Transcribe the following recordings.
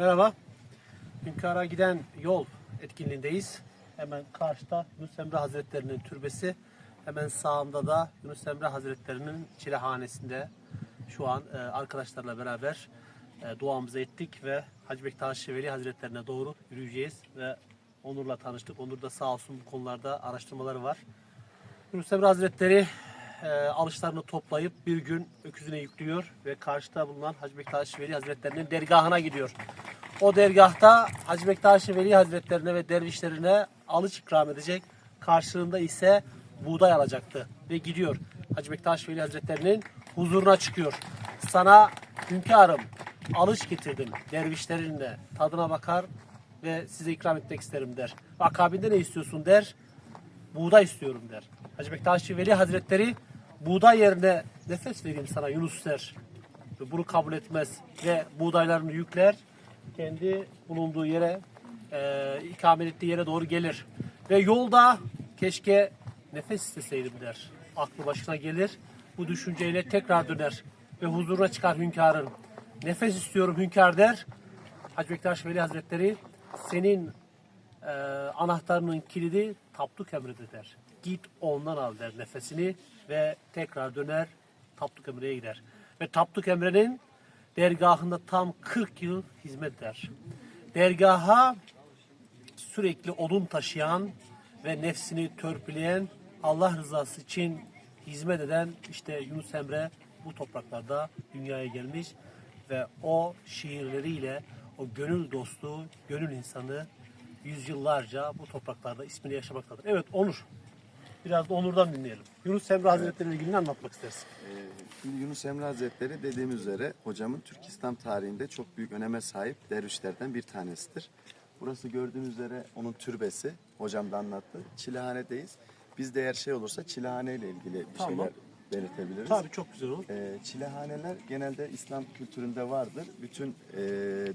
Merhaba. Hünkara giden yol etkinliğindeyiz. Hemen karşıda Yunus Emre Hazretleri'nin türbesi. Hemen sağımda da Yunus Emre Hazretleri'nin çilehanesinde şu an e, arkadaşlarla beraber e, duamızı ettik ve Hacı Bektaş Veli Hazretlerine doğru yürüyeceğiz ve Onur'la tanıştık. Onur da sağ olsun bu konularda araştırmaları var. Yunus Emre Hazretleri e, alışlarını toplayıp bir gün öküzüne yüklüyor ve karşıda bulunan Hacı Bektaş Veli Hazretlerinin dergahına gidiyor. O dergahta Hacı Bektaş Veli Hazretlerine ve dervişlerine alıç ikram edecek. Karşılığında ise buğday alacaktı ve gidiyor. Hacı Bektaş Veli Hazretlerinin huzuruna çıkıyor. Sana hünkârım alış getirdim dervişlerinle tadına bakar ve size ikram etmek isterim der. Akabinde ne istiyorsun der buğday istiyorum der. Hacı Bektaşi Veli Hazretleri buğday yerine nefes vereyim sana Yunus der. Bunu kabul etmez ve buğdaylarını yükler kendi bulunduğu yere e, ikamet ettiği yere doğru gelir. Ve yolda keşke nefes isteseydim der. Aklı başına gelir. Bu düşünceyle tekrar döner ve huzuruna çıkar hünkârın. Nefes istiyorum hünkâr der. Hacı Bektaş Veli Hazretleri senin e, anahtarının kilidi Tapduk Emre'de der. Git ondan al der nefesini ve tekrar döner Tapduk Emre'ye gider. Ve Tapduk Emre'nin dergahında tam 40 yıl hizmet eder. Dergaha sürekli odun taşıyan ve nefsini törpüleyen Allah rızası için hizmet eden işte Yunus Emre bu topraklarda dünyaya gelmiş ve o şiirleriyle o gönül dostu, gönül insanı yüzyıllarca bu topraklarda ismini yaşamaktadır. Evet Onur. Biraz da Onur'dan dinleyelim. Yunus Emre Hazretleri ile ilgili ne anlatmak istersin? Şimdi Yunus Emre Hazretleri dediğim üzere hocamın Türk İslam tarihinde çok büyük öneme sahip dervişlerden bir tanesidir. Burası gördüğünüz üzere onun türbesi. Hocam da anlattı. Çilehanedeyiz. Biz de eğer şey olursa çilehane ile ilgili bir Tamam. şeyler belirtebiliriz. Tabii çok güzel olur. Ee, çilehaneler genelde İslam kültüründe vardır. Bütün e,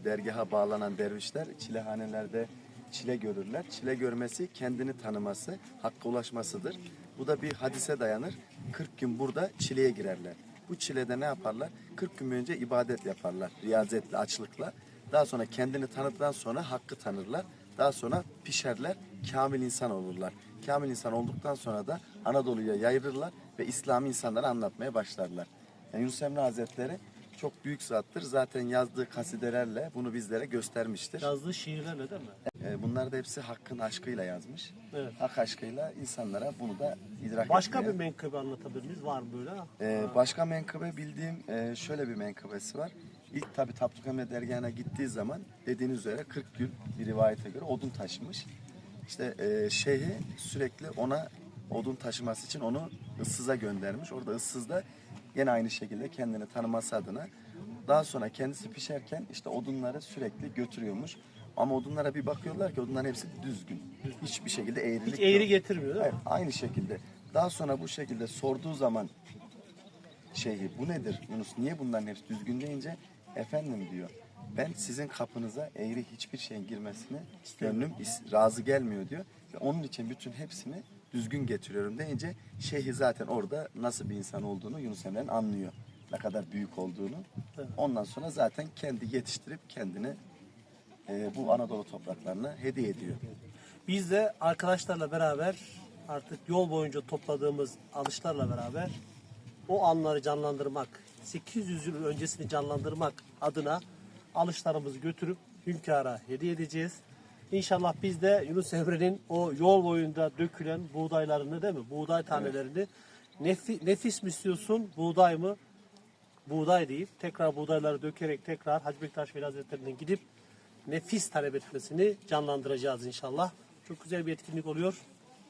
dergaha bağlanan dervişler çilehanelerde çile görürler. Çile görmesi kendini tanıması, hakka ulaşmasıdır. Bu da bir hadise dayanır. 40 gün burada çileye girerler. Bu çilede ne yaparlar? 40 gün önce ibadet yaparlar. Riyazetle, açlıkla. Daha sonra kendini tanıdıktan sonra hakkı tanırlar. Daha sonra pişerler, kamil insan olurlar. Kamil insan olduktan sonra da Anadolu'ya yayılırlar ve İslami insanlara anlatmaya başlarlar. Yani Yunus Emre Hazretleri çok büyük zattır. Zaten yazdığı kasidelerle bunu bizlere göstermiştir. Yazdığı şiirlerle değil mi? Ee, Bunlar da hepsi hakkın aşkıyla yazmış. Evet. Hak aşkıyla insanlara bunu da idrak Başka bir etmeye- menkıbe anlatabilir miyiz? Var mı böyle? Ee, başka menkıbe bildiğim e, şöyle bir menkıbesi var. İlk tabi Tapduk Emre dergahına gittiği zaman dediğiniz üzere 40 gün bir rivayete göre odun taşımış. İşte e, şeyhi sürekli ona odun taşıması için onu ıssıza göndermiş. Orada ıssızda yine aynı şekilde kendini tanıması adına daha sonra kendisi pişerken işte odunları sürekli götürüyormuş. Ama odunlara bir bakıyorlar ki odunların hepsi düzgün. Hiçbir şekilde eğrilik Hiç eğri yok. getirmiyor değil mi? Hayır, aynı şekilde. Daha sonra bu şekilde sorduğu zaman şeyhi bu nedir Yunus niye bunların hepsi düzgün deyince efendim diyor ben sizin kapınıza eğri hiçbir şeyin girmesine gönlüm is- razı gelmiyor diyor ve onun için bütün hepsini düzgün getiriyorum deyince şeyhi zaten orada nasıl bir insan olduğunu Yunus Emre'nin anlıyor ne kadar büyük olduğunu ondan sonra zaten kendi yetiştirip kendini e, bu Anadolu topraklarına hediye ediyor. Biz de arkadaşlarla beraber artık yol boyunca topladığımız alışlarla beraber o anları canlandırmak, 800 yıl öncesini canlandırmak adına alışlarımızı götürüp hünkâra hediye edeceğiz. İnşallah biz de Yunus Emre'nin o yol boyunda dökülen buğdaylarını değil mi? Buğday tanelerini nefi- nefis mi istiyorsun, buğday mı? Buğday deyip tekrar buğdayları dökerek tekrar Hacı Bektaş Veli Hazretleri'ne gidip nefis talep etmesini canlandıracağız inşallah. Çok güzel bir etkinlik oluyor.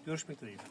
Görüşmek dileğiyle.